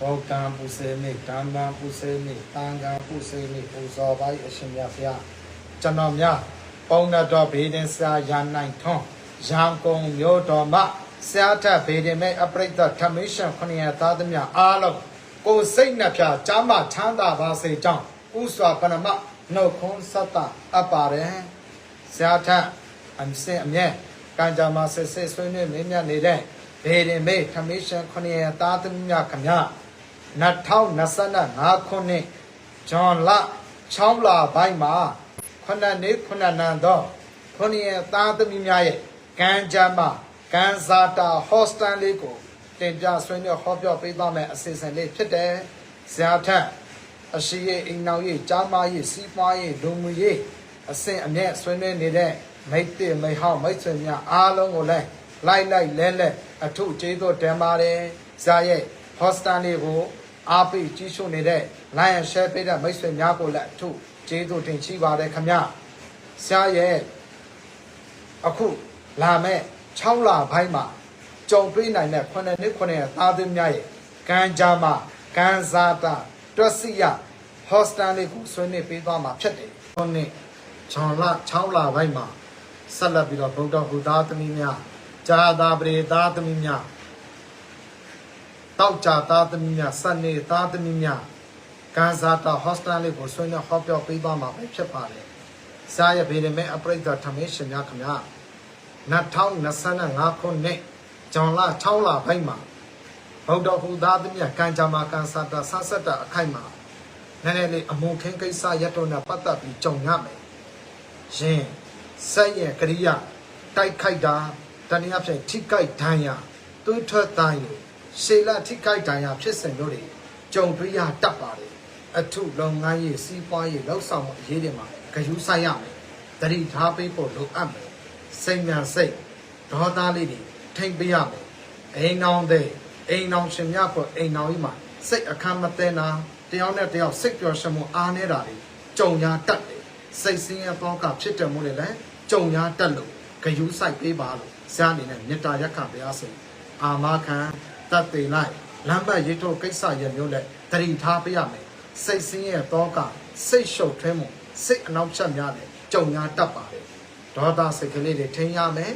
ဘောကံပူဇေမိဓမ္မံပူဇေမိတန်ကံပူဇေမိပူဇော်ပိုင်းအရှင်မြတ်ဘုရားကျွန်တော်များပေါင်းတော်ဘေးဒင်စာရနိုင်ထွန်းရန်ကုန်မြို့တော်မှာဆရာထဘေးဒင်မဲ့အပရိသတ်ထမင်းရှင်ခဏရသားသမီးအားလုံးကိုယ်စိတ်နှပြချမ်းသာချမ်းသာပါစေကြောင်းဥစွာပဏမနှုတ်ခွန်းစတ္တအပ်ပါတယ်ဆရာထအမစင်အမြဲကံကြမ္မာစစ်စစ်ဆွေးနွေးမင်းမြတ်နေတဲ့ဘေးဒင်မဲ့ထမင်းရှင်ခဏရသားသမီးများခမညာ 2025ခုနှစ်ဇွန်လ6လပိုင်းမှာခုနှစ်နေ့ခုနှစ်နံတော့ခုနှစ်ရက်သားသမီးများရဲ့ကံကြမ်းမှာကံစာတာဟော့စတန်လေးကိုတင်ပြဆွေးနွေးဟောပြောပေးသွားမယ်အစီအစဉ်လေးဖြစ်တယ်။ဇာထက်အရှိရဲ့အိမ်နောက်ရဲ့ကြားမရဲ့စီးပွားရဲ့လူမှုရဲ့အစဉ်အမြဲဆွေးနွေးနေတဲ့မိတ်တိမိတ်ဟောင်းမိတ်ဆွေများအားလုံးကိုလည်းလိုက်လိုက်လဲလဲအထုကျေးဇူးတင်ပါတယ်။ဇာရဲ့ဟော့စတန်လေးကို အားပေးကြီးရှုနေတဲ့ Lion Share ပေးတဲ့မိတ်ဆွေများကိုလည်းအထုကျေးဇူးတင်ရှိပါတယ်ခင်ဗျ။ဆရာရဲ့အခုလာမဲ့6လပိုင်းမှာကြုံတွေ့နိုင်တဲ့9နှစ်9ရက်သားသမီးများရဲ့ကံကြမ်းမှာကံစားတာတွက်စီရဟော့စတန်လေးကိုဆွေးနွေးပေးသွားမှာဖြစ်တယ်။ခုနှစ်ဂျွန်လ6လပိုင်းမှာဆက်လက်ပြီးတော့ဗုဒ္ဓဟူသားသမီးများဇာတာပရိသားသမီးများ တောက်ကြသားသမီးများစနေသားသမီးများကန်ဇာတာဟော့စတန်လေးကိုဆွေးနွေးဟောပြောပေးသွားမှာပဲဖြစ်ပါတယ်။စားရပေမဲ့အပရိသတ်ထမင်းရှင်များခင်ဗျာ2025ခုနှစ်ဇွန်လ6လပိုင်းမှာဗုဒ္ဓဟူသားသမီးများကန်ကြမာကန်ဇာတာဆတ်ဆက်တာအခိုက်မှာနည်းနည်းလေးအမုန်ခင်းကိစ္စရတော့နဲ့ပတ်သက်ပြီးကြုံရမယ်။ရင်ဆက်ရဲ့ကရိယာတိုက်ခိုက်တာတနည်းအားဖြင့်ထိခိုက်ဒဏ်ရာသွေးထွက်တိုင်းလို့ ရှေလထိခိုက်ဒဏ်ရာဖြစ်စဉ်တို့တွေကြုံတွေ့ရတတ်ပါတယ်အထုလုပ်ငန်းရေးစီးပွားရေးလှုပ်ဆောင်မှုအရေးတွေမှာဂရုစိုက်ရမယ်တတိထားပေးဖို့လိုအပ်မယ်စိတ်မြန်စိတ်ဒေါသလေးတွေထိမ့်ပေးရမယ်အိမ်အောင်တဲ့အိမ်အောင်ရှင်များကိုအိမ်အောင်ကြီးမှာစိတ်အခမ်းမသိနာတယောက်နဲ့တယောက်စိတ်ပျော်ရွှင်မှုအားနေတာတွေကြုံရတတ်တယ်စိတ်ဆင်းရဲပေါကဖြစ်တယ်မို့လေလေကြုံရတတ်လို့ဂရုစိုက်ပေးပါလို့ဇာအနေနဲ့မေတ္တာရက်ခံပါရစေအာမခံ တတ်သိလိုက်လမ်းပတ်ရစ်ထုတ်ကိစ္စရမျိုးနဲ့တတိထားပေးရမယ်စိတ်ဆင်းရဲတော့ကစိတ်ရှုပ်ထွေးမှုစိတ်အနောက်ချက်များနဲ့ကြုံရတတ်ပါတယ်ဒေါသစိတ်ကလေးတွေထိန်းရမယ်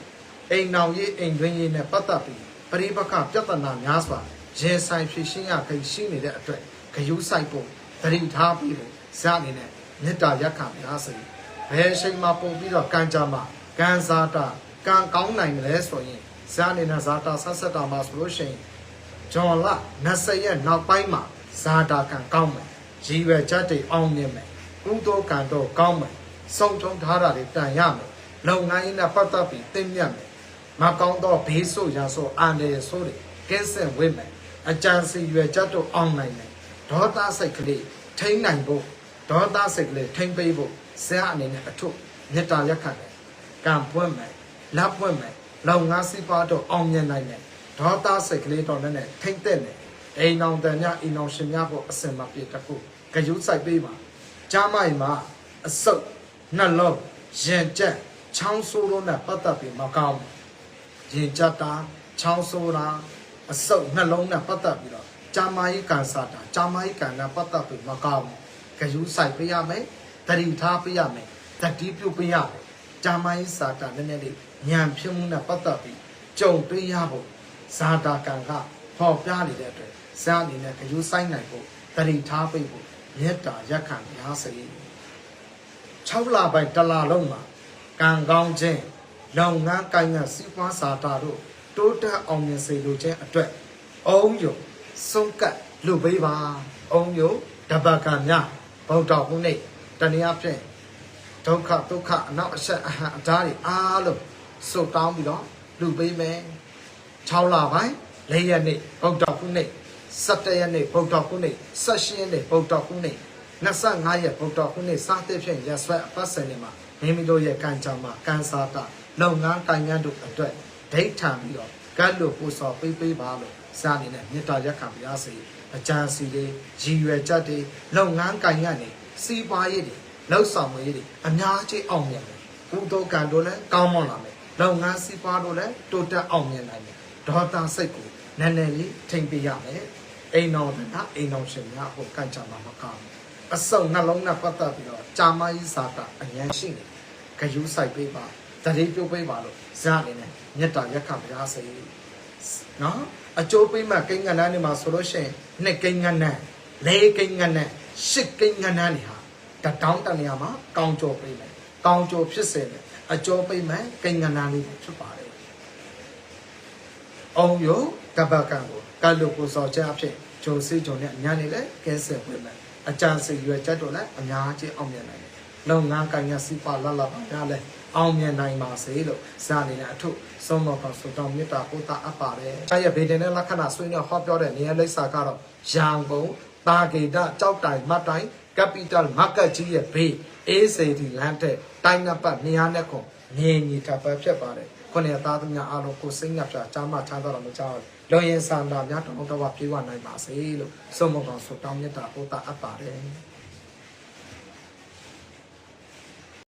အိမ်နောင်ရေးအိမ်တွင်းရေးနဲ့ပတ်သက်ပြီးပရိပက္ခပြဿနာများစွာရင်ဆိုင်ဖြေရှင်းရခိရှိနေတဲ့အတွက်ဂယုစိုက်ဖို့တတိထားပြီးဖို့ဇာအနေနဲ့မေတ္တာရက်ခံပါစေဘယ်အချိန်မှပုံပြီးတော့ကံကြမှာကံစားတာကံကောင်းနိုင်တယ်လဲဆိုရင်ဇာအနေနဲ့ဇာတာဆက်ဆက်တာမှာဆိုလို့ရှိရင် ဂျွန်လ20ရက်နောက်ပိုင်းမှာဇာတာကံကောင်းမယ်ရည်ရွယ်ချက်တွေအောင်မြင်မယ်ကုသိုလ်ကံတော့ကောင်းမယ်စုံထုံထားတာတွေတန်ရမယ်လုပ်ငန်းရေးနဲ့ပတ်သက်ပြီးသိမြတ်မယ်မကောင်းတော့ဘေးဆိုးရဆိုးအန္တရာယ်ဆိုးတွေကင်းစင်ဝိမယ်အကြံစီရွယ်ချက်တော့အောင်နိုင်မယ်ဒေါသစိတ်ကလေးထိန်းနိုင်ဖို့ဒေါသစိတ်ကလေးထိန်းပေးဖို့ဆရာအနေနဲ့အထုမေတ္တာရက်ခံတယ်ကံပွင့်မယ်လက်ပွင့်မယ်လုပ်ငန်းစီးပွားတော့အောင်မြင်နိုင်တယ် ဒေါသစိတ်ကလေးတော်နဲ့ထိမ့်တဲ့နေအိမ်အောင်တန်ညအိမ်အောင်ရှင်များဖို့အစင်မပြေတခုဂယုစိုက်ပေးပါကြားမိုင်မှာအစုပ်နှလုံးရင်ကျက်ချောင်းဆိုးလို့နဲ့ပတ်သက်ပြီးမကောင်းဘူးရင်ကျက်တာချောင်းဆိုးတာအစုပ်နှလုံးနဲ့ပတ်သက်ပြီးတော့ဂျာမာယီကန်ဆာတာဂျာမာယီကန်နဲ့ပတ်သက်ပြီးမကောင်းဘူးဂယုစိုက်ပေးရမယ်တတိထားပေးရမယ်တတိပြုတ်ပေးရမယ်ဂျာမာယီစာတာနည်းနည်းလေးညံဖြစ်မှုနဲ့ပတ်သက်ပြီးကြုံတွေ့ရဖို့ ဇာတာကံကဟောပြနေတဲ့အတွက်ဇာအနေနဲ့ဂယုဆိုင်နိုင်ဖို့တတိထားပိတ်ဖို့မေတ္တာရက်ခံရစေ6လပိုင်းတစ်လလုံးမှာကံကောင်းခြင်းလုပ်ငန်းကိုင်ငန်းစီးပွားစာတာတို့တိုးတက်အောင်မြင်စေလိုခြင်းအတွက်အုံယုံစုံကပ်လူပေးပါအုံယုံတပတ်ကံများဗုဒ္ဓဘုနေ့တနည်းအားဖြင့်ဒုက္ခဒုက္ခအနောက်အဆက်အဟံအဓာတ်တွေအားလုံးစုတောင်းပြီးတော့လူပေးမယ် 6လပိုင်း၄ရက်နေ့ဗုဒ္ဓခုနှစ်17ရက်နေ့ဗုဒ္ဓခုနှစ်18ရက်နေ့ဗုဒ္ဓခုနှစ်25ရက်ဗုဒ္ဓခုနှစ်စသဖြင့်ရဆွဲအပတ်စဉ်တွေမှာမိမိတို့ရဲ့ကံကြမ္မာကံစားတာလုပ်ငန်းကိုင်ငန်းတို့အတွက်ဒိဋ္ဌံပြီးတော့ကတ်လို့ပူစော်ပေးပေးပါလို့စာအနေနဲ့မေတ္တာရက်ခံပါရစေအကြံစီတွေရည်ရွယ်ချက်တွေလုပ်ငန်းကိုင်ငန်းတွေစီးပွားရေးတွေလှုပ်ဆောင်ရေးတွေအများကြီးအောင်မြင်တယ်ကုသိုလ်ကံတို့လည်းကောင်းမွန်လာမယ်လုပ်ငန်းစီးပွားတို့လည်းတိုးတက်အောင်မြင်နိုင်တယ် ဒေါသစိတ်ကိုနည်းနည်းလေးထိမ့်ပေးရမယ်အိမ်တော်ကအိမ်တော်ရှင်များဟိုကန်ချမှာမကောင်းဘူးအစုံနှလုံးနဲ့ပတ်သက်ပြီးတော့ဂျာမကြီးစာကအញ្ញမ်းရှိနေဂယူးဆိုင်ပေးပါတတိပြုတ်ပေးပါလို့ဇာအနေနဲ့မြတ်တာရက်ခပြားစေနော်အကျိုးပေးမှကိန်းကဏ္ဍနေမှာဆိုလို့ရှိရင်နှစ်ကိန်းကဏ္ဍလေးကိန်းကဏ္ဍရှစ်ကိန်းကဏ္ဍနေဟာတတောင်းတနေရာမှာကောင်းကြောပေးမယ်ကောင်းကြောဖြစ်စေတယ်အကျိုးပေးမှကိန်းကဏ္ဍလေးဖြစ်ပါတယ် အောင်ယုကပ္ပကံကိုကလုကိုစောချအဖြစ်ဂျုံစီဂျုံနဲ့ညာနေလဲကဲဆယ်ဝင်မယ်အကြံစီရွယ်ချက်တော့လည်းအများကြီးအောင်မြင်နိုင်တယ်လုံငန်းကံရစီပါလလပါရလဲအောင်မြင်နိုင်ပါစေလို့ဇာနေတဲ့အထုဆုံးမပါဆိုတော့မေတ္တာပို့တာအပ်ပါတယ်။အဲရဗေဒင်နဲ့လက္ခဏာဆွေးနွေးဟောပြောတဲ့နေရာလိပ်စာကတော့ရန်ကုန်တာဂေတကြောက်တိုင်မတ်တိုင် capital market ကြီးရဲ့ဘေးအေးစေတီလမ်းတဲ့တိုင်းနပ်ပတ်နေရာနဲ့ခွန်ငင်းညီတပ်ပတ်ဖြစ်ပါတယ်။ ခုနှစ်သားသမီးအားလုံးကိုစိတ်ညပ်ပြချမ်းမချမ်းသာတော်မူကြပါဘူး။လောရင်ဆန္ဒများတော်တော်ပြေဝနိုင်ပါစေလို့ဆုံးမကောင်ဆုတောင်းမြတ်တာပို့တာအပ်ပါတယ်။